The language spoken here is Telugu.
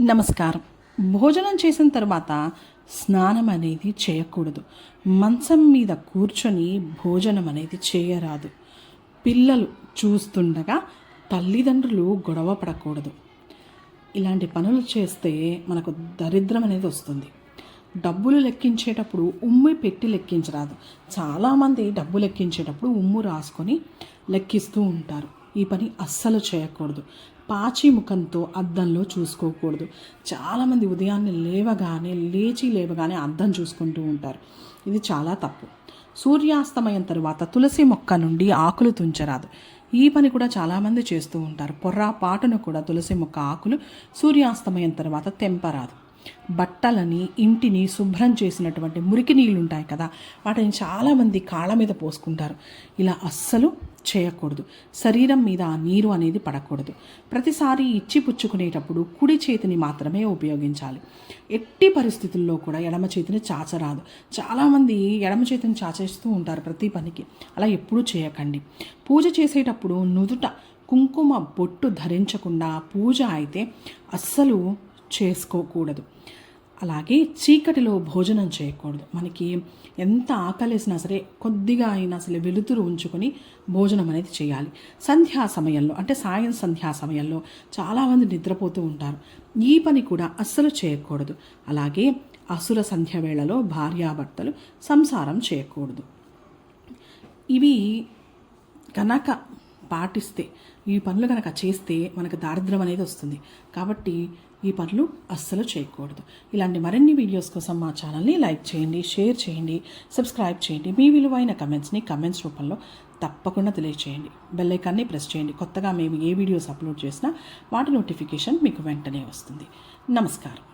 నమస్కారం. భోజనం చేసిన తర్వాత స్నానం అనేది చేయకూడదు. మంచం మీద కూర్చొని భోజనం అనేది చేయరాదు. పిల్లలు చూస్తుండగా తల్లిదండ్రులు గొడవ పడకూడదు. ఇలాంటి పనులు చేస్తే మనకు దరిద్రం అనేది వస్తుంది. డబ్బులు లెక్కించేటప్పుడు ఉమ్ము పెట్టి లెక్కించరాదు. చాలామంది డబ్బు లెక్కించేటప్పుడు ఉమ్ము రాసుకొని లెక్కిస్తూ ఉంటారు. ఈ పని అస్సలు చేయకూడదు. పాచి ముఖంతో అద్దంలో చూసుకోకూడదు. చాలామంది ఉదయాన్నే లేవగానే లేచి లేవగానే అద్దం చూసుకుంటూ ఉంటారు. ఇది చాలా తప్పు. సూర్యాస్తమయం తరువాత తులసి మొక్క నుండి ఆకులు తుంచరాదు. ఈ పని కూడా చాలామంది చేస్తూ ఉంటారు. పొర్రాపాటును కూడా తులసి మొక్క ఆకులు సూర్యాస్తమయం తర్వాత తెంపరాదు. బట్టలని ఇంటిని శుభ్రం చేసినటువంటి మురికి నీళ్ళు ఉంటాయి కదా వాటిని చాలామంది కాళ్ళ మీద పోసుకుంటారు. ఇలా అస్సలు చేయకూడదు. శరీరం మీద నీరు అనేది పడకూడదు. ప్రతిసారి ఇచ్చి పుచ్చుకునేటప్పుడు కుడి చేతిని మాత్రమే ఉపయోగించాలి. ఎట్టి పరిస్థితుల్లో కూడా ఎడమ చేతిని చాచరాదు. చాలామంది ఎడమ చేతిని చాచేస్తూ ఉంటారు ప్రతి పనికి. అలా ఎప్పుడూ చేయకండి. పూజ చేసేటప్పుడు నుదుట కుంకుమ బొట్టు ధరించకుండా పూజ అయితే అస్సలు చేసుకోకూడదు. అలాగే చీకటిలో భోజనం చేయకూడదు. మనకి ఎంత ఆకలేసినా సరే కొద్దిగా అయినా సరే వెలుతురు ఉంచుకొని భోజనం అనేది చేయాలి. సంధ్యా సమయంలో అంటే సాయం సంధ్యా సమయంలో చాలామంది నిద్రపోతూ ఉంటారు. ఈ పని కూడా అస్సలు చేయకూడదు. అలాగే అసుర సంధ్య వేళలో భార్యాభర్తలు సంసారం చేయకూడదు. ఇవి కనుక పాటిస్తే ఈ పనులు కనుక చేస్తే మనకు దారిద్ర్యం అనేది వస్తుంది. కాబట్టి ఈ పనులు అస్సలు చేయకూడదు. ఇలాంటి మరిన్ని వీడియోస్ కోసం మా ఛానల్ని లైక్ చేయండి షేర్ చేయండి సబ్స్క్రైబ్ చేయండి. మీ విలువైన కమెంట్స్ని కమెంట్స్ రూపంలో తప్పకుండా తెలియచేయండి. బెల్ ఐకాన్ని ప్రెస్ చేయండి. కొత్తగా మేము ఏ వీడియోస్ అప్లోడ్ చేసినా వాటి నోటిఫికేషన్ మీకు వెంటనే వస్తుంది. నమస్కారం.